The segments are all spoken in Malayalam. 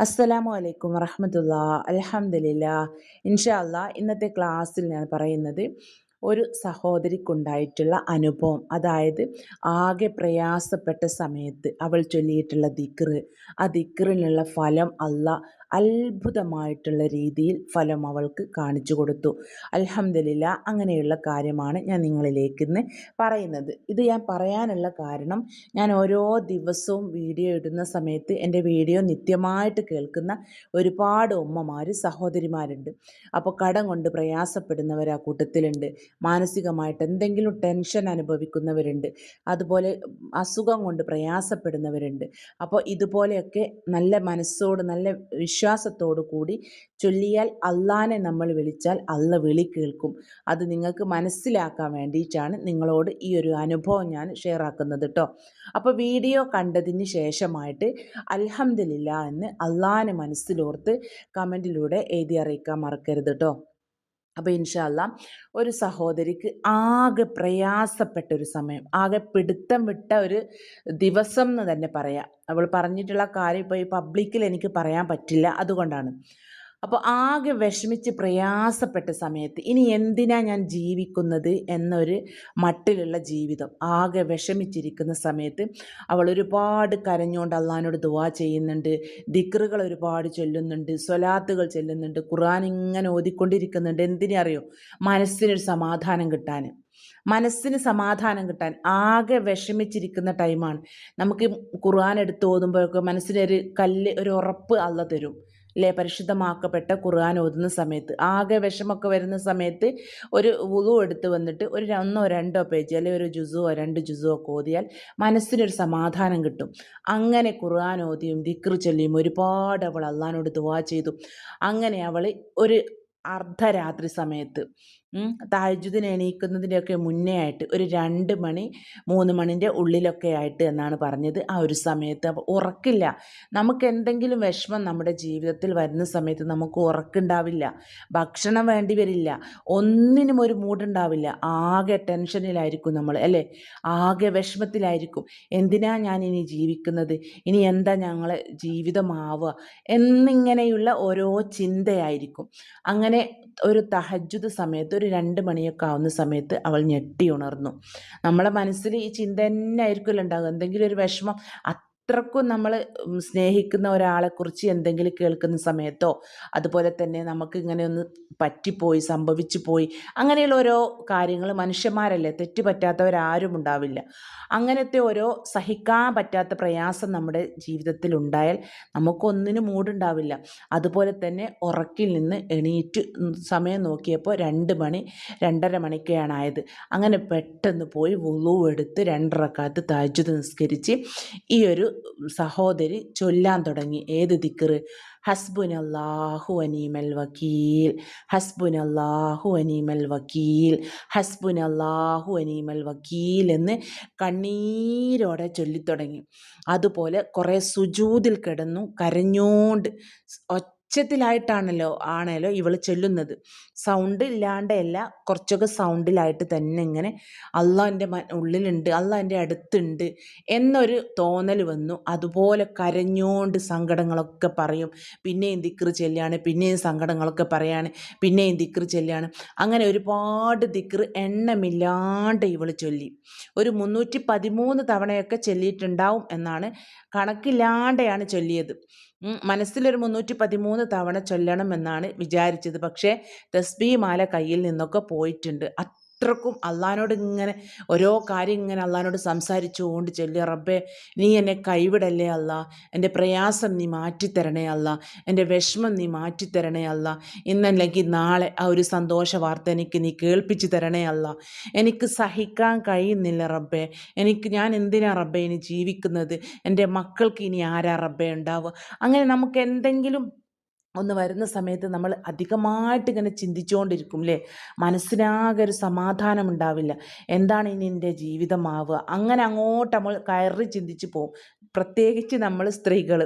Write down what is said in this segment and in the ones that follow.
അസ്സലാമു അലൈക്കും വറഹമത്തുള്ള. അലഹമില്ല ഇൻഷാല്ല ഇന്നത്തെ ക്ലാസ്സിൽ ഞാൻ പറയുന്നത് ഒരു സഹോദരിക്കുണ്ടായിട്ടുള്ള അനുഭവം. അതായത് ആകെ പ്രയാസപ്പെട്ട സമയത്ത് അവൾ ചൊല്ലിയിട്ടുള്ള ദിക്റ്. ആ ദിക്റിനുള്ള ഫലം അല്ല അത്ഭുതമായിട്ടുള്ള രീതിയിൽ ഫലം അവൾക്ക് കാണിച്ചു കൊടുത്തു. അലഹമില്ല അങ്ങനെയുള്ള കാര്യമാണ് ഞാൻ നിങ്ങളിലേക്ക് ഇന്ന് പറയുന്നത്. ഇത് ഞാൻ പറയാനുള്ള കാരണം ഞാൻ ഓരോ ദിവസവും വീഡിയോ ഇടുന്ന സമയത്ത് എന്റെ വീഡിയോ നിത്യമായിട്ട് കേൾക്കുന്ന ഒരുപാട് ഉമ്മമാർ സഹോദരിമാരുണ്ട്. അപ്പോൾ കടം കൊണ്ട് പ്രയാസപ്പെടുന്നവർ ആ കൂട്ടത്തിലുണ്ട്. മാനസികമായിട്ട് എന്തെങ്കിലും ടെൻഷൻ അനുഭവിക്കുന്നവരുണ്ട്. അതുപോലെ അസുഖം കൊണ്ട് പ്രയാസപ്പെടുന്നവരുണ്ട്. അപ്പോൾ ഇതുപോലെയൊക്കെ നല്ല മനസ്സോട് നല്ല വിശ്വാസത്തോടു കൂടി ചൊല്ലിയാൽ അള്ളാനെ നമ്മൾ വിളിച്ചാൽ അള്ള വിളി കേൾക്കും. അത് നിങ്ങൾക്ക് മനസ്സിലാക്കാൻ വേണ്ടിയിട്ടാണ് നിങ്ങളോട് ഈ ഒരു അനുഭവം ഞാൻ ഷെയർ ആക്കുന്നത് കേട്ടോ അപ്പോൾ വീഡിയോ കണ്ടതിന് ശേഷമായിട്ട് അൽഹംദുലില്ല എന്ന് അള്ളാനെ മനസ്സിലോർത്ത് കമന്റിലൂടെ എഴുതി അറിയിക്കാൻ മറക്കരുത് കേട്ടോ അപ്പോൾ ഇൻഷാല്ല ഒരു സഹോദരിക്ക് ആകെ പ്രയാസപ്പെട്ട ഒരു സമയം ആകെ പിടുത്തം വിട്ട ഒരു ദിവസം എന്ന് തന്നെ പറയാം. അവൾ പറഞ്ഞിട്ടുള്ള കാര്യം ഇപ്പോൾ ഈ പബ്ലിക്കിൽ എനിക്ക് പറയാൻ പറ്റില്ല. അതുകൊണ്ടാണ്. അപ്പോൾ ആകെ വിഷമിച്ച് പ്രയാസപ്പെട്ട സമയത്ത് ഇനി എന്തിനാ ഞാൻ ജീവിക്കുന്നത് എന്നൊരു മട്ടിലുള്ള ജീവിതം. ആകെ വിഷമിച്ചിരിക്കുന്ന സമയത്ത് അവൾ ഒരുപാട് കരഞ്ഞുകൊണ്ട് അള്ളഹാനോട് ദുവാ ചെയ്യുന്നുണ്ട്. ദിക്റുകൾ ഒരുപാട് ചൊല്ലുന്നുണ്ട്. സ്വലാത്തുകൾ ചെല്ലുന്നുണ്ട്. ഖുറാൻ ഇങ്ങനെ ഓതിക്കൊണ്ടിരിക്കുന്നുണ്ട്. എന്തിനറിയോ മനസ്സിനൊരു സമാധാനം കിട്ടാൻ. മനസ്സിന് സമാധാനം കിട്ടാൻ. ആകെ വിഷമിച്ചിരിക്കുന്ന ടൈമാണ് നമുക്ക് ഖുർആൻ എടുത്ത് ഓതുമ്പോഴൊക്കെ മനസ്സിനൊരു കല്ല് ഒരു ഉറപ്പ് അല്ല തരും. അല്ലേ പരിശുദ്ധമാക്കപ്പെട്ട ഖുർആൻ ഓതുന്ന സമയത്ത്. ആകെ വിഷമൊക്കെ വരുന്ന സമയത്ത് ഒരു വുളു എടുത്ത് വന്നിട്ട് ഒരു ഒന്നോ രണ്ടോ പേജ് അല്ലെങ്കിൽ ഒരു ജുസോ രണ്ട് ജുസോ ഒക്കെ ഓതിയാൽ മനസ്സിനൊരു സമാധാനം കിട്ടും. അങ്ങനെ ഖുർആൻ ഓതിയും ദിക്ർ ചൊല്ലിയും ഒരുപാട് അവൾ അള്ളഹാനോട് ദുവാ ചെയ്തു. അങ്ങനെ അവൾ ഒരു അർദ്ധരാത്രി സമയത്ത് താജ്ജുദിന് എണീക്കുന്നതിന്റെയൊക്കെ മുന്നേ ആയിട്ട് ഒരു രണ്ട് മണി മൂന്ന് മണിന്റെ ഉള്ളിലൊക്കെ ആയിട്ട് എന്നാണ് പറഞ്ഞത് ആ ഒരു സമയത്ത്. ഉറക്കില്ല. നമുക്ക് എന്തെങ്കിലും വിഷമം നമ്മുടെ ജീവിതത്തിൽ വരുന്ന സമയത്ത് നമുക്ക് ഉറക്കുണ്ടാവില്ല. ഭക്ഷണം വേണ്ടി വരില്ല. ഒന്നിനും ഒരു മൂടുണ്ടാവില്ല ആകെ ടെൻഷനിലായിരിക്കും നമ്മൾ അല്ലേ? ആകെ വിഷമത്തിലായിരിക്കും. എന്തിനാ ഞാൻ ഇനി ജീവിക്കുന്നത്? ഇനി എന്താ ഞങ്ങളെ ജീവിതമാവുക? എന്നിങ്ങനെയുള്ള ഓരോ ചിന്തയായിരിക്കും. അങ്ങനെ ഒരു തഹജുദ് സമയത്ത് ഒരു രണ്ട് മണിയൊക്കെ ആവുന്ന സമയത്ത് അവൾ ഞെട്ടി ഉണർന്നു. നമ്മളെ മനസ്സിൽ ഈ ചിന്ത തന്നെ ആയിരിക്കുമല്ലോ ഉണ്ടാകുക എന്തെങ്കിലും ഒരു വിഷമം അത്രക്കും നമ്മൾ സ്നേഹിക്കുന്ന ഒരാളെക്കുറിച്ച് എന്തെങ്കിലും കേൾക്കുന്ന സമയത്തോ അതുപോലെ തന്നെ നമുക്ക് ഇങ്ങനെ ഒന്ന് പറ്റിപ്പോയി സംഭവിച്ചു പോയി അങ്ങനെയുള്ള ഓരോ കാര്യങ്ങൾ മനുഷ്യന്മാരല്ലേ തെറ്റ് പറ്റാത്തവരാരും ഉണ്ടാവില്ല. അങ്ങനത്തെ ഓരോ സഹിക്കാൻ പറ്റാത്ത പ്രയാസം നമ്മുടെ ജീവിതത്തിൽ ഉണ്ടായാൽ നമുക്കൊന്നിനും മൂടുണ്ടാവില്ല. അതുപോലെ തന്നെ ഉറക്കിൽ നിന്ന് എണീറ്റ് സമയം നോക്കിയപ്പോൾ രണ്ട് മണി രണ്ടര മണിക്കാണ് ആയത്. അങ്ങനെ പെട്ടെന്ന് പോയി വുളു എടുത്ത് രണ്ടരക്കാലത്ത് താജ്ജുദ് നിസ്കരിച്ച് ഈ ഒരു സഹോദരി ചൊല്ലാൻ തുടങ്ങി. ഏത് ദിക്കറ് അള്ളാഹു അനീമൽ വക്കീൽ. ഹസ്ബുൻ അള്ളാഹു അനീമൽ വക്കീൽ. ഹസ്ബുൻ അള്ളാഹു അനീമൽ വക്കീൽ എന്ന് കണ്ണീരോടെ ചൊല്ലിത്തുടങ്ങി. അതുപോലെ കുറേ സുജൂതിൽ കിടന്നു കരഞ്ഞോണ്ട് ഉച്ചത്തിലായിട്ടാണല്ലോ ആണല്ലോ ഇവൾ ചൊല്ലുന്നത്. സൗണ്ട് ഇല്ലാണ്ടല്ല കുറച്ചൊക്കെ സൗണ്ടിലായിട്ട് തന്നെ ഇങ്ങനെ അള്ളാഹ് എന്റെ ഉള്ളിലുണ്ട് അള്ളാഹ് എന്റെ അടുത്തുണ്ട് എന്നൊരു തോന്നൽ വന്നു. അതുപോലെ കരഞ്ഞോണ്ട് സങ്കടങ്ങളൊക്കെ പറയും. പിന്നെയും ദിക്ർ ചെല്ലാണ് പിന്നെയും സങ്കടങ്ങളൊക്കെ പറയാണ് പിന്നെയും ദിക്ർ ചെല്ലാണ്. അങ്ങനെ ഒരുപാട് ദിക്ർ എണ്ണമില്ലാണ്ട് ഇവൾ ചൊല്ലി. ഒരു മുന്നൂറ്റി പതിമൂന്ന് തവണയൊക്കെ ചൊല്ലിയിട്ടുണ്ടാവും എന്നാണ് കണക്കില്ലാണ്ടെയാണ് ചൊല്ലിയത്. മനസ്സിലൊരു മുന്നൂറ്റി പതിമൂന്ന് തവണ ചൊല്ലണമെന്നാണ് വിചാരിച്ചത്. പക്ഷേ തസ്ബി മാല കയ്യിൽ നിന്നൊക്കെ പോയിട്ടുണ്ട്. അത്രക്കും അള്ളഹാനോട് ഇങ്ങനെ ഓരോ കാര്യം ഇങ്ങനെ അള്ളഹാനോട് സംസാരിച്ചുകൊണ്ട് ചൊല്ലി. റബ്ബേ നീ എന്നെ കൈവിടല്ലേ അല്ല എന്റെ പ്രയാസം നീ മാറ്റിത്തരണേ അല്ല എന്റെ വിഷമം നീ മാറ്റിത്തരണേ അല്ല ഇന്നല്ലെങ്കിൽ നാളെ ആ ഒരു സന്തോഷ വാർത്ത എനിക്ക് നീ കേൾപ്പിച്ച് തരണേ അല്ല എനിക്ക് സഹിക്കാൻ കഴിയുന്നില്ല റബ്ബേ. എനിക്ക് ഞാൻ എന്തിനാ റബ്ബേ ഇനി ജീവിക്കുന്നത്? എന്റെ മക്കൾക്ക് ഇനി ആരാ റബ്ബേ ഉണ്ടാവുക? അങ്ങനെ നമുക്ക് എന്തെങ്കിലും ഒന്ന് വരുന്ന സമയത്ത് നമ്മൾ അധികമായിട്ട് ഇങ്ങനെ ചിന്തിച്ചുകൊണ്ടിരിക്കും അല്ലേ മനസ്സിനാകെ ഒരു സമാധാനം ഉണ്ടാവില്ല. എന്താണ് ഇനി എന്റെ ജീവിതമാവുക? അങ്ങനെ അങ്ങോട്ട് നമ്മൾ കയറി ചിന്തിച്ച് പോകും പ്രത്യേകിച്ച് നമ്മൾ സ്ത്രീകൾ.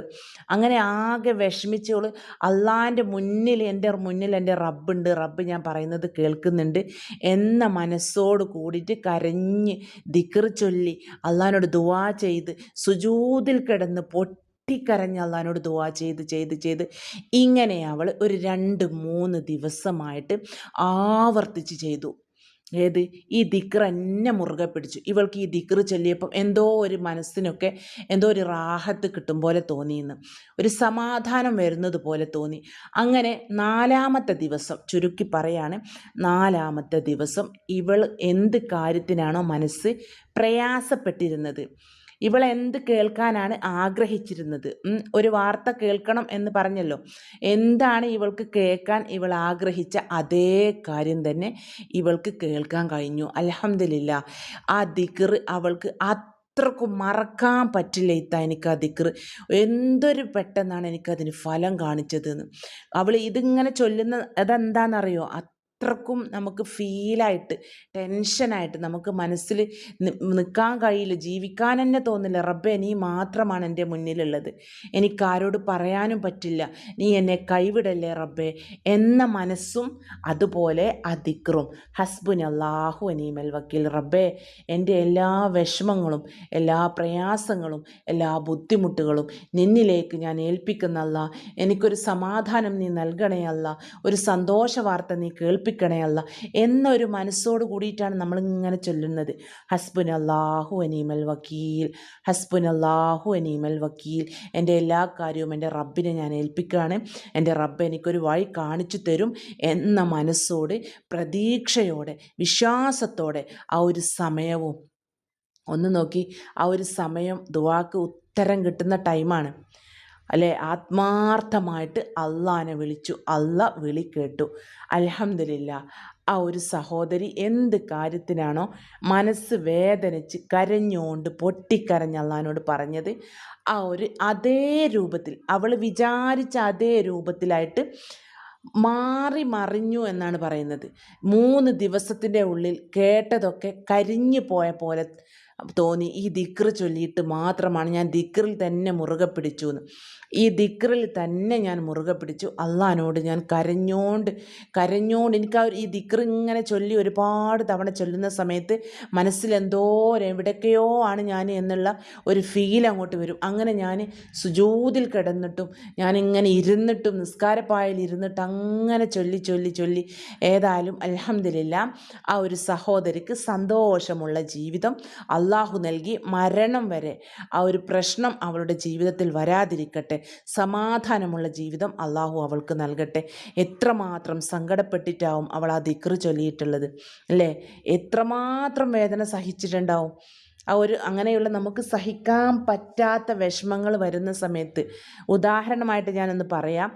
അങ്ങനെ ആകെ വിഷമിച്ചോൾ അള്ളാന്റെ മുന്നിൽ എന്റെ മുന്നിൽ എന്റെ റബ്ബുണ്ട്. റബ്ബ് ഞാൻ പറയുന്നത് കേൾക്കുന്നുണ്ട്. എന്ന മനസ്സോട് കൂടിയിട്ട് കരഞ്ഞ് ദിക്കർ ചൊല്ലി അള്ളാനോട് ദുവാ ചെയ്ത് സുജൂതിൽ കിടന്ന് പൊട്ടി പൊട്ടിക്കരഞ്ഞ് അള്ളഹാനോട് ദുവാ ചെയ്ത് ചെയ്ത് ചെയ്ത് ഇങ്ങനെ അവൾ ഒരു രണ്ട് മൂന്ന് ദിവസമായിട്ട് ആവർത്തിച്ച് ചെയ്തു. ഏത്? ഈ ദിക്ർ എന്നെ മുറുകെ പിടിച്ചു. ഇവൾക്ക് ഈ ദിക്ർ ചൊല്ലിയപ്പം എന്തോ ഒരു മനസ്സിനൊക്കെ എന്തോ ഒരു റാഹത്ത് കിട്ടും പോലെ തോന്നിയെന്ന്. ഒരു സമാധാനം വരുന്നത് പോലെ തോന്നി. അങ്ങനെ നാലാമത്തെ ദിവസം ചുരുക്കി പറയാണ് നാലാമത്തെ ദിവസം ഇവൾ എന്ത് കാര്യത്തിനാണോ മനസ്സ് പ്രയാസപ്പെട്ടിരുന്നത്. ഇവൾ എന്ത് കേൾക്കാനാണ് ആഗ്രഹിച്ചിരുന്നത്? ഒരു വാർത്ത കേൾക്കണം എന്ന് പറഞ്ഞല്ലോ. എന്താണ് ഇവൾക്ക് കേൾക്കാൻ ഇവൾ ആഗ്രഹിച്ച അതേ കാര്യം തന്നെ ഇവൾക്ക് കേൾക്കാൻ കഴിഞ്ഞു. അലഹമില്ല ആ ദിക്ർ അവൾക്ക് അത്രക്കും മറക്കാൻ പറ്റില്ല ഇത്ത എനിക്ക് ആ ദിക്കർ എന്തൊരു പെട്ടെന്നാണ് എനിക്കതിന് ഫലം കാണിച്ചതെന്ന്. അവൾ ഇതിങ്ങനെ ചൊല്ലുന്ന അതെന്താണെന്നറിയോ അത്രക്കും നമുക്ക് ഫീലായിട്ട് ടെൻഷനായിട്ട് നമുക്ക് മനസ്സിൽ നിൽക്കാൻ കഴിയില്ല ജീവിക്കാൻ തന്നെ തോന്നില്ല. റബ്ബെ നീ മാത്രമാണ് എന്റെ മുന്നിലുള്ളത്. എനിക്കാരോട് പറയാനും പറ്റില്ല. നീ എന്നെ കൈവിടല്ലേ റബ്ബെ? എന്ന മനസ്സും അതുപോലെ അതിക്റും ഹസ്ബുൻ അള്ളാഹു അനീമൽ വക്കീൽ. റബ്ബെ എന്റെ എല്ലാ വിഷമങ്ങളും എല്ലാ പ്രയാസങ്ങളും എല്ലാ ബുദ്ധിമുട്ടുകളും നിന്നിലേക്ക് ഞാൻ ഏൽപ്പിക്കുന്നല്ല എനിക്കൊരു സമാധാനം നീ നൽകണേ അല്ല ഒരു സന്തോഷ വാർത്ത നീ കേൾപ്പി പഠിപ്പിക്കണേ അല്ല. എന്നൊരു മനസ്സോട് കൂടിയിട്ടാണ് നമ്മളിങ്ങനെ ചൊല്ലുന്നത്. ഹസ്ബുൻ അള്ളാഹു അനീമൽ വക്കീൽ ഹസ്ബുൻ അള്ളാഹു അനീമൽ വക്കീൽ. എന്റെ എല്ലാ കാര്യവും എന്റെ റബ്ബിനെ ഞാൻ ഏൽപ്പിക്കുകയാണ്. എന്റെ റബ്ബ് എനിക്കൊരു വഴി കാണിച്ചു തരും എന്ന മനസ്സോട് പ്രതീക്ഷയോടെ വിശ്വാസത്തോടെ ആ ഒരു സമയവും ഒന്ന് നോക്കി ആ ഒരു സമയം ദുവാക്ക് ഉത്തരം കിട്ടുന്ന ടൈമാണ്. അല്ലെ? ആത്മാർത്ഥമായിട്ട് അള്ളാനെ വിളിച്ചു. അള്ള വിളി കേട്ടു. അലഹമില്ല ആ ഒരു സഹോദരി എന്ത് കാര്യത്തിനാണോ മനസ്സ് വേദനിച്ച് കരഞ്ഞുകൊണ്ട് പൊട്ടിക്കരഞ്ഞ് അള്ളഹാനോട് പറഞ്ഞത് ആ ഒരു അതേ രൂപത്തിൽ അവൾ വിചാരിച്ച അതേ രൂപത്തിലായിട്ട് മാറി മറിഞ്ഞു എന്നാണ് പറയുന്നത്. മൂന്ന് ദിവസത്തിന്റെ ഉള്ളിൽ കേട്ടതൊക്കെ കരിഞ്ഞു പോയ പോലെ തോന്നി. ഈ ദിക്ർ ചൊല്ലിയിട്ട് മാത്രമാണ് ഞാൻ ദിക്റിൽ തന്നെ മുറുകെ പിടിച്ചു എന്ന് ഈ ദിക്റിൽ തന്നെ ഞാൻ മുറുകെ പിടിച്ചു. അള്ളഹാനോട് ഞാൻ കരഞ്ഞോണ്ട് കരഞ്ഞോണ്ട് എനിക്ക് ആ ഈ ദിക്ർ ഇങ്ങനെ ചൊല്ലി ഒരുപാട് തവണ ചൊല്ലുന്ന സമയത്ത് മനസ്സിലെന്തോ എവിടൊക്കെയോ ആണ് ഞാൻ എന്നുള്ള ഒരു ഫീൽ അങ്ങോട്ട് വരും. അങ്ങനെ ഞാൻ സുജൂതിൽ കിടന്നിട്ടും ഞാനിങ്ങനെ ഇരുന്നിട്ടും നിസ്കാരപ്പായയിൽ ഇരുന്നിട്ട് അങ്ങനെ ചൊല്ലി ചൊല്ലി ചൊല്ലി ഏതായാലും അലഹമില്ല ആ ഒരു സഹോദരിക്ക് സന്തോഷമുള്ള ജീവിതം അള്ളാഹു നൽകി മരണം വരെ ആ ഒരു പ്രശ്നം അവളുടെ ജീവിതത്തിൽ വരാതിരിക്കട്ടെ. സമാധാനമുള്ള ജീവിതം അള്ളാഹു അവൾക്ക് നൽകട്ടെ. എത്രമാത്രം സങ്കടപ്പെട്ടിട്ടാവും അവൾ ആ ദിക്റ് ചൊല്ലിയിട്ടുള്ളത് അല്ലേ? എത്രമാത്രം വേദന സഹിച്ചിട്ടുണ്ടാവും. ആ ഒരു അങ്ങനെയുള്ള നമുക്ക് സഹിക്കാൻ പറ്റാത്ത വിഷമങ്ങൾ വരുന്ന സമയത്ത്. ഉദാഹരണമായിട്ട് ഞാനൊന്ന് പറയാം.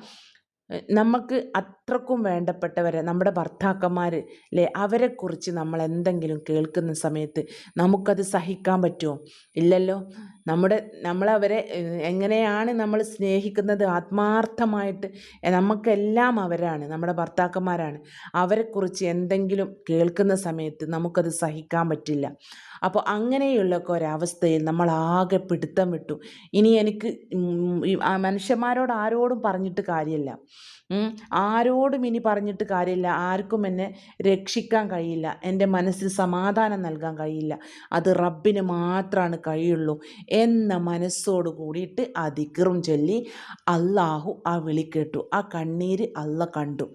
നമുക്ക് അത്രക്കും വേണ്ടപ്പെട്ടവരെ നമ്മുടെ ഭർത്താക്കന്മാർ അല്ലേ അവരെക്കുറിച്ച് നമ്മൾ എന്തെങ്കിലും കേൾക്കുന്ന സമയത്ത് നമുക്കത് സഹിക്കാൻ പറ്റുമോ? ഇല്ലല്ലോ. നമ്മുടെ നമ്മളവരെ എങ്ങനെയാണ് നമ്മൾ സ്നേഹിക്കുന്നത്? ആത്മാർത്ഥമായിട്ട് നമുക്കെല്ലാം അവരാണ് നമ്മുടെ ഭർത്താക്കന്മാരാണ്. അവരെക്കുറിച്ച് എന്തെങ്കിലും കേൾക്കുന്ന സമയത്ത് നമുക്കത് സഹിക്കാൻ പറ്റില്ല. അപ്പോൾ അങ്ങനെയുള്ളൊക്കെ ഒരവസ്ഥയിൽ നമ്മൾ ആകെ പിടുത്തം വിട്ടു. ഇനി എനിക്ക് മനുഷ്യന്മാരോട് ആരോടും പറഞ്ഞിട്ട് കാര്യമില്ല. ആരോടും ഇനി പറഞ്ഞിട്ട് കാര്യമില്ല. ആർക്കും എന്നെ രക്ഷിക്കാൻ കഴിയില്ല. എന്റെ മനസ്സിൽ സമാധാനം നൽകാൻ കഴിയില്ല. അത് റബ്ബിന് മാത്രമാണ് കഴിയുള്ളൂ. എന്ന മനസ്സോട് കൂടിയിട്ട് ആ ദിക്കറും ചൊല്ലി അള്ളാഹു ആ വിളി കേട്ടു. ആ കണ്ണീര് അല്ല കണ്ടു.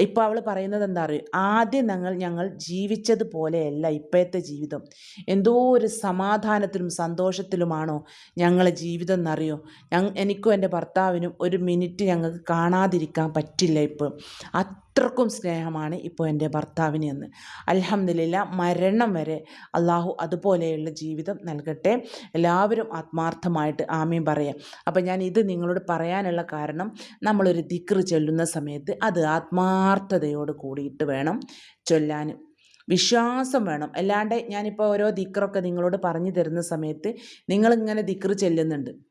ഇപ്പോൾ അവൾ പറയുന്നത് എന്താ പറയുക ആദ്യം ഞങ്ങൾ ഞങ്ങൾ ജീവിച്ചതുപോലെയല്ല ഇപ്പോഴത്തെ ജീവിതം. എന്തോ ഒരു സമാധാനത്തിലും സന്തോഷത്തിലുമാണോ ഞങ്ങളെ ജീവിതം എന്നറിയോ? എനിക്കും എന്റെ ഭർത്താവിനും ഒരു മിനിറ്റ് ഞങ്ങൾക്ക് കാണാതിരിക്കാൻ പറ്റില്ല ഇപ്പോൾ അത്രക്കും സ്നേഹമാണ് ഇപ്പോൾ എന്റെ ഭർത്താവിന് എന്ന്. അലഹമില്ല മരണം വരെ അള്ളാഹു അതുപോലെയുള്ള ജീവിതം നൽകട്ടെ. എല്ലാവരും ആത്മാർത്ഥമായിട്ട് ആമീൻ പറയാം. അപ്പം ഞാൻ ഇത് നിങ്ങളോട് പറയാനുള്ള കാരണം നമ്മളൊരു ദിക്റ് ചൊല്ലുന്ന സമയത്ത് അത് ആത്മാർത്ഥതയോട് കൂടിയിട്ട് വേണം ചൊല്ലാൻ. വിശ്വാസം വേണം. അല്ലാണ്ട് ഞാനിപ്പോൾ ഓരോ ദിക്റൊക്കെ നിങ്ങളോട് പറഞ്ഞു തരുന്ന സമയത്ത് നിങ്ങളിങ്ങനെ ദിക്റ് ചെല്ലുന്നുണ്ട്.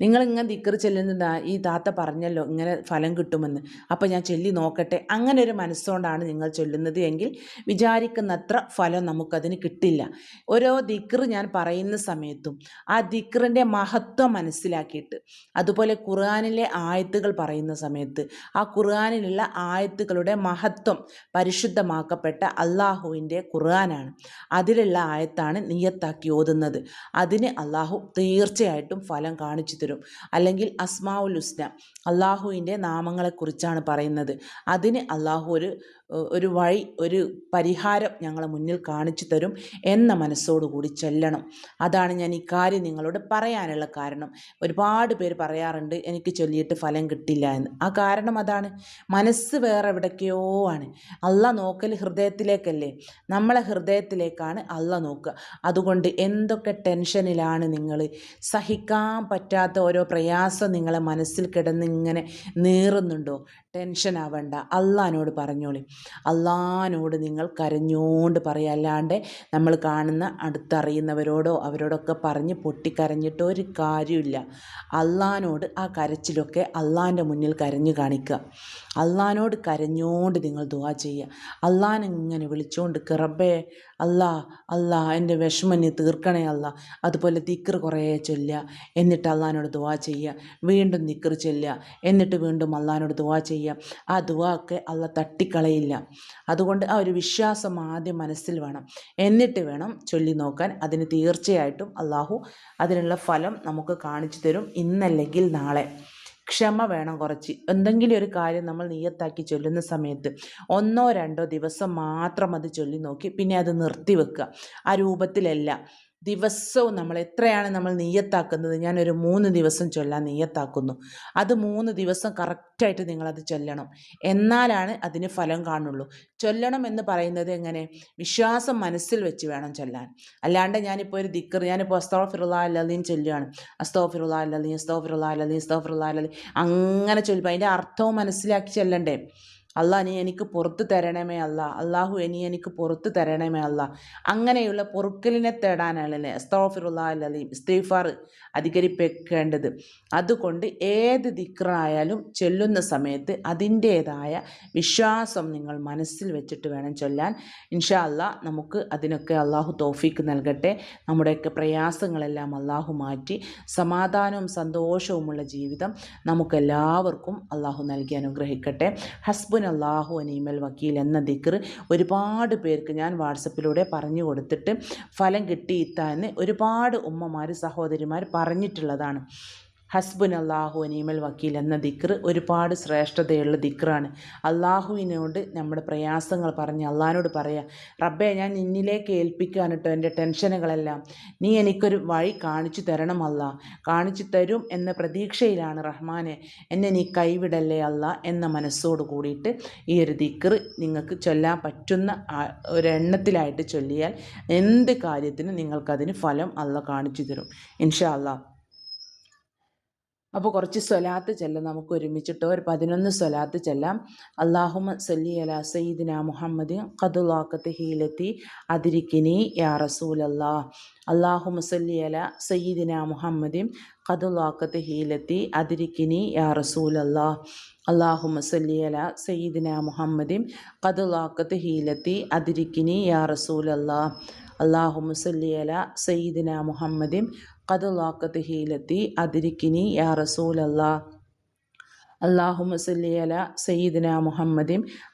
നിങ്ങളിങ്ങനെ ദിക്ർ ചെല്ലുന്നതാ ഈ താത്ത പറഞ്ഞല്ലോ ഇങ്ങനെ ഫലം കിട്ടുമെന്ന്. അപ്പോൾ ഞാൻ ചൊല്ലി നോക്കട്ടെ. അങ്ങനെ ഒരു മനസ്സുകൊണ്ടാണ് നിങ്ങൾ ചൊല്ലുന്നത് എങ്കിൽ വിചാരിക്കുന്നത്ര ഫലം നമുക്കതിന് കിട്ടില്ല. ഓരോ ദിക്ർ ഞാൻ പറയുന്ന സമയത്തും ആ ദിക്കറിന്റെ മഹത്വം മനസ്സിലാക്കിയിട്ട് അതുപോലെ ഖുർആാനിലെ ആയത്തുകൾ പറയുന്ന സമയത്ത് ആ ഖുർആാനിലുള്ള ആയത്തുകളുടെ മഹത്വം പരിശുദ്ധമാക്കപ്പെട്ട അള്ളാഹുവിന്റെ ഖുർആനാണ്. അതിലുള്ള ആയത്താണ് നീയത്താക്കി ഓതുന്നത്. അതിന് അള്ളാഹു തീർച്ചയായിട്ടും ഫലം ഫലം കാണിച്ചു തരും. അല്ലെങ്കിൽ അസ്മാവുൽ ഉസ്ന അള്ളാഹുവിന്റെ നാമങ്ങളെക്കുറിച്ചാണ് പറയുന്നത്. അതിന് അള്ളാഹു ഒരു ഒരു വഴി ഒരു പരിഹാരം ഞങ്ങളെ മുന്നിൽ കാണിച്ചു തരും എന്ന മനസ്സോടുകൂടി ചെല്ലണം. അതാണ് ഞാൻ ഈ കാര്യം നിങ്ങളോട് പറയാനുള്ള കാരണം. ഒരുപാട് പേര് പറയാറുണ്ട് എനിക്ക് ചൊല്ലിയിട്ട് ഫലം കിട്ടില്ല എന്ന്. ആ കാരണം അതാണ്. മനസ്സ് വേറെ എവിടേക്കെയോ ആണ്. അല്ല നോക്കൽ ഹൃദയത്തിലേക്കല്ലേ. നമ്മളെ ഹൃദയത്തിലേക്കാണ് അല്ല നോക്കുക. അതുകൊണ്ട് എന്തൊക്കെ ടെൻഷനിലാണ് നിങ്ങൾ സഹിക്കാൻ പറ്റാത്ത ഓരോ പ്രയാസം നിങ്ങളെ മനസ്സിൽ കിടന്ന് ഇങ്ങനെ നീറുന്നുണ്ടോ? ടെൻഷൻ ആവണ്ട. അള്ളഹാനോട് പറഞ്ഞോളി. അള്ളഹാനോട് നിങ്ങൾ കരഞ്ഞോണ്ട് പറയുക അല്ലാണ്ട് നമ്മൾ കാണുന്ന അടുത്തറിയുന്നവരോടോ അവരോടൊക്കെ പറഞ്ഞ് പൊട്ടിക്കരഞ്ഞിട്ടോ ഒരു കാര്യമില്ല അള്ളഹാനോട് ആ കരച്ചിലൊക്കെ അള്ളാന്റെ മുന്നിൽ കരഞ്ഞു കാണിക്കുക. അള്ളഹാനോട് കരഞ്ഞോണ്ട് നിങ്ങൾ ദുവാ ചെയ്യുക. അള്ളഹാൻ ഇങ്ങനെ വിളിച്ചുകൊണ്ട് റബ്ബേ അല്ലാ അല്ലാ എന്റെ വിഷമം നീ തീർക്കണേ അല്ല. അതുപോലെ ദിക്കർ കുറേ ചൊല്ലുക. എന്നിട്ട് അള്ളഹാനോട് ദുവാ ചെയ്യുക. വീണ്ടും ദിക്കർ ചൊല്ലുക. എന്നിട്ട് വീണ്ടും അള്ളഹാനോട് ദുവാ ചെയ്യുക. ആ ദുവാ ഒക്കെ അള്ള തട്ടിക്കളയില്ല. അതുകൊണ്ട് ആ ഒരു വിശ്വാസം ആദ്യം മനസ്സിൽ വേണം. എന്നിട്ട് വേണം ചൊല്ലി നോക്കാൻ. അതിന് തീർച്ചയായിട്ടും അള്ളാഹു അതിനുള്ള ഫലം നമുക്ക് കാണിച്ചു തരും. ഇന്നല്ലെങ്കിൽ നാളെ. ക്ഷമ വേണം കുറച്ച്. എന്തെങ്കിലും ഒരു കാര്യം നമ്മൾ നീയത്താക്കി ചൊല്ലുന്ന സമയത്ത് ഒന്നോ രണ്ടോ ദിവസം മാത്രം അത് ചൊല്ലി നോക്കി പിന്നെ അത് നിർത്തി വെക്കുക. ആ രൂപത്തിലല്ല. ദിവസവും നമ്മൾ എത്രയാണ് നമ്മൾ നെയ്യത്താക്കുന്നത്? ഞാനൊരു മൂന്ന് ദിവസം ചൊല്ലാൻ നെയ്യത്താക്കുന്നു. അത് മൂന്ന് ദിവസം കറക്റ്റായിട്ട് നിങ്ങളത് ചൊല്ലണം. എന്നാലാണ് അതിന് ഫലം കാണുള്ളൂ. ചൊല്ലണം എന്ന് പറയുന്നത് എങ്ങനെ? വിശ്വാസം മനസ്സിൽ വെച്ച് വേണം ചൊല്ലാൻ. അല്ലാണ്ട് ഞാനിപ്പോൾ ഒരു ദിക്കർ ഞാനിപ്പോൾ അസ്തോഫിറുല്ലാ അല്ലീൻ ചൊല്ലുകയാണ് അസ്തോഫിറുല്ലാ അല്ലീൻ അസ്തോഫിറുല്ലാ അല്ലീൻ അസ്തോഫിറുല്ലാ അല്ലീൻ അങ്ങനെ ചൊല്ലുമ്പോൾ അതിന്റെ അർത്ഥവും മനസ്സിലാക്കി ചെല്ലണ്ടേ? അല്ലാ നീ എനിക്ക് പുറത്ത് തരണമേ അല്ല അള്ളാഹു ഇനി എനിക്ക് പുറത്ത് തരണമേ അല്ല അങ്ങനെയുള്ള പൊറുക്കലിനെ തേടാനാണല്ലേ അസ്തോഫിറുല്ലാ അലീം. ഇസ്തീഫാർ അധികരിപ്പിക്കേണ്ടത്. അതുകൊണ്ട് ഏത് ദിക്റായാലും ചൊല്ലുന്ന സമയത്ത് അതിന്റേതായ വിശ്വാസം നിങ്ങൾ മനസ്സിൽ വെച്ചിട്ട് വേണം ചൊല്ലാൻ. ഇൻഷാ അല്ലാ നമുക്ക് അതിനൊക്കെ അള്ളാഹു തോഫീക്ക് നൽകട്ടെ. നമ്മുടെയൊക്കെ പ്രയാസങ്ങളെല്ലാം അള്ളാഹു മാറ്റി. സമാധാനവും സന്തോഷവുമുള്ള ജീവിതം നമുക്കെല്ലാവർക്കും അള്ളാഹു നൽകി അനുഗ്രഹിക്കട്ടെ. ഹസ്ബുൻ അള്ളാഹു അനീമൽ വക്കീൽ എന്ന ദിക്ർ ഒരുപാട് പേർക്ക് ഞാൻ വാട്സപ്പിലൂടെ പറഞ്ഞു കൊടുത്തിട്ട് ഫലം കിട്ടിയിത്താന്ന് ഒരുപാട് ഉമ്മമാർ സഹോദരിമാർ പറഞ്ഞിട്ടുള്ളതാണ്. ഹസ്ബുൻ അള്ളാഹു അനീമൽ വക്കീൽ എന്ന ദിക്ർ ഒരുപാട് ശ്രേഷ്ഠതയുള്ള ദിക്റാണ്. അള്ളാഹുവിനോട് നമ്മുടെ പ്രയാസങ്ങൾ പറഞ്ഞ് അള്ളാഹിനോട് പറയാം റബ്ബേ ഞാൻ നിന്നിലേക്ക് ഏൽപ്പിക്കാൻ കേട്ടോ എന്റെ ടെൻഷനുകളെല്ലാം. നീ എനിക്കൊരു വഴി കാണിച്ചു തരണം അല്ല. കാണിച്ചു തരും എന്ന പ്രതീക്ഷയിലാണ് റഹ്മാനെ. എന്നെ നീ കൈവിടല്ലേ അല്ല? എന്ന മനസ്സോട് കൂടിയിട്ട് ഈ ഒരു ദിക്ർ നിങ്ങൾക്ക് ചൊല്ലാൻ പറ്റുന്ന ഒരെണ്ണത്തിലായിട്ട് ചൊല്ലിയാൽ എന്ത് കാര്യത്തിനും നിങ്ങൾക്കതിന് ഫലം അല്ല കാണിച്ചു തരും. ഇൻഷാ അള്ളാഹ് അപ്പോൾ കുറച്ച് സ്വലാത്ത് ചെല്ലാം നമുക്ക് ഒരുമിച്ചിട്ട് ഒരു പതിനൊന്ന് സ്വലാത്ത് ചെല്ലാം. അള്ളാഹുമ സല്ലി അല സയ്യിദിന മുഹമ്മദ് ഖദുലാക്കത്ത് ഹീലത്തി അതിരിക്കിനി യാ റസൂൽ അല്ലാ അള്ളാഹുമ സല്ലി അല സയ്യിദിന മുഹമ്മദ് ഖദുലാക്കത്ത് ഹീലത്തി അതിരിക്കിനി യാ റസൂൽ അല്ലാ അള്ളാഹുമ സല്ലി അല സയ്യിദിന മുഹമ്മദ് ഖദുലാക്കത്ത് ഹീലത്തി അതിരിക്കിനി യാ റസൂൽ അല്ലാ അള്ളാഹുമ സല്ലി അല സയ്യിദിന മുഹമ്മദിൻ കത് അദരികിനി യാ റസൂലല്ലാഹ് അല്ലാഹുമ്മ റസൂലല്ലാ അലാ സയ്യിദിന മുഹമ്മദിം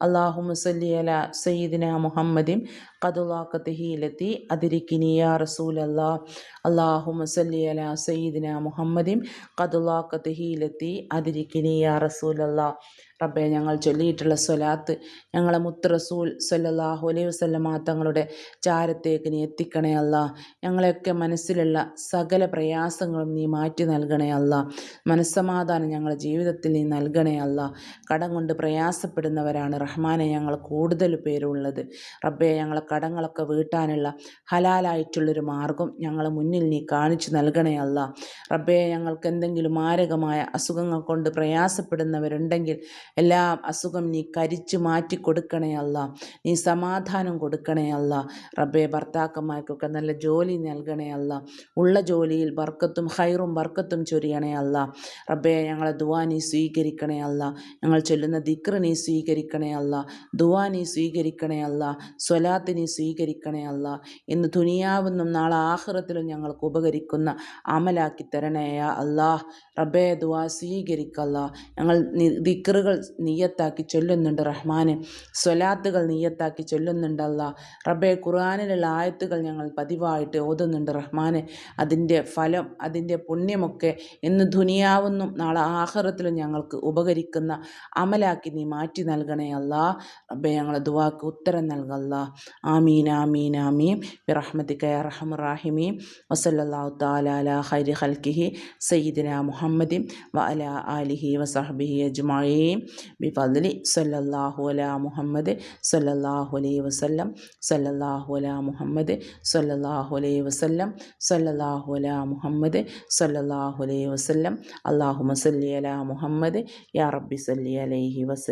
അള്ളാഹു മുസല്ലി അല സയ്യിദിന മുഹമ്മദിൻ കതുലാക്കത്തിഹിയിലെത്തി അതിരിക്കിനിയ റസൂൽ അല്ലാ അള്ളാഹു മസല്ലി അല സയ്യിദിന മുഹമ്മദിം കതുലാക്കത്തിഹിയിലെത്തി അതിരിക്കിനിയ റസൂൽ അല്ലാ റബ്ബെ ഞങ്ങൾ ചൊല്ലിയിട്ടുള്ള സ്വലാത്ത് ഞങ്ങളെ മുത്ത് റസൂൽ സൊല്ലാഹു അലൈഹി വസ്ലമ തങ്ങളുടെ ചാരത്തേക്ക് നീ എത്തിക്കണേ അല്ല. ഞങ്ങളെയൊക്കെ മനസ്സിലുള്ള സകല പ്രയാസങ്ങളും നീ മാറ്റി നൽകണേ അല്ല. മനസ്സമാധാനം ഞങ്ങളുടെ ജീവിതത്തിൽ നീ നൽകണേ അല്ല. കടം കൊണ്ട് പ്രയാസപ്പെടുന്നവരാണ് റഹ്മാനെ ഞങ്ങൾ കൂടുതൽ പേരുള്ളത്. റബ്ബെ ഞങ്ങളെ കടങ്ങളൊക്കെ വീട്ടാനുള്ള ഹലാലായിട്ടുള്ളൊരു മാർഗം ഞങ്ങളെ മുന്നിൽ നീ കാണിച്ചു നൽകണേ അല്ല. റബ്ബേ ഞങ്ങൾക്ക് എന്തെങ്കിലും മാരകമായ അസുഖങ്ങൾ കൊണ്ട് പ്രയാസപ്പെടുന്നവരുണ്ടെങ്കിൽ എല്ലാ അസുഖം നീ കരിച്ചു മാറ്റി കൊടുക്കണേ അല്ല. നീ സമാധാനം കൊടുക്കണേ അല്ല. റബ്ബേ ഭർത്താക്കന്മാർക്കൊക്കെ നല്ല ജോലി നൽകണേ അല്ല. ഉള്ള ജോലിയിൽ ബർക്കത്തും ഹൈറും ബർക്കത്തും ചൊരിയണേ അല്ല. റബ്ബേ ഞങ്ങളെ ദുവാ നീ സ്വീകരിക്കണേ അല്ല. ഞങ്ങൾ ചൊല്ലുന്ന ദിക്ര നീ സ്വീകരിക്കണേ അല്ല. ദുവാ നീ സ്വീകരിക്കണേ അല്ല. സ്വലാത്ത് നീ സ്വീകരിക്കണേ അല്ല. ഇന്ന് ദുനിയാവെന്നും നാളെ ആഹ്റത്തിലും ഞങ്ങൾക്ക് ഉപകരിക്കുന്ന അമലാക്കി തരണേയ അല്ലാ റബേ ദുവാ സ്വീകരിക്കല്ല. ഞങ്ങൾ ദിക്കറുകൾ നീയത്താക്കി ചൊല്ലുന്നുണ്ട് റഹ്മാന്. സ്വലാത്തുകൾ നീയത്താക്കി ചൊല്ലുന്നുണ്ടല്ല റബേ ഖുർആാനിലുള്ള ആയത്തുകൾ ഞങ്ങൾ പതിവായിട്ട് ഓതുന്നുണ്ട് റഹ്മാന്. അതിന്റെ ഫലം അതിന്റെ പുണ്യമൊക്കെ ഇന്ന് ദുനിയാവെന്നും നാളെ ആഹ്റത്തിലും ഞങ്ങൾക്ക് ഉപകരിക്കുന്ന അമലാക്കി നീ മാറ്റി നൽകണേ അല്ല റബ്ബെ ഞങ്ങളെ ദുവാക്ക് ഉത്തരം നൽകല്ല ആമീൻ ആമീൻ ആമീൻ. ബിറഹ്മത്തിക റഹമുറാഹിമീം വസല്ലാഹു താല ഹൈരി ഹൽക്കിഹി സയ്യിദിന മുഹമ്മദിൻ വ അല ആലിഹി വസഹബിഹി അജ്മഈൻ. ബിഫദ്ലി സല്ലല്ലാഹു അല മുഹമ്മദ് സല്ലല്ലാഹു അലൈഹി വസല്ലം. സല്ലല്ലാഹു അല മുഹമ്മദ് സല്ലല്ലാഹു അലൈഹി വസല്ലം. സല്ലല്ലാഹു അല മുഹമ്മദ് സല്ലല്ലാഹു അലൈഹി വസല്ലം. അല്ലാഹുമ്മ മസല്ലി അല മുഹമ്മദ്. യാ റബ്ബി സല്ലി അലൈഹി വസല്ലം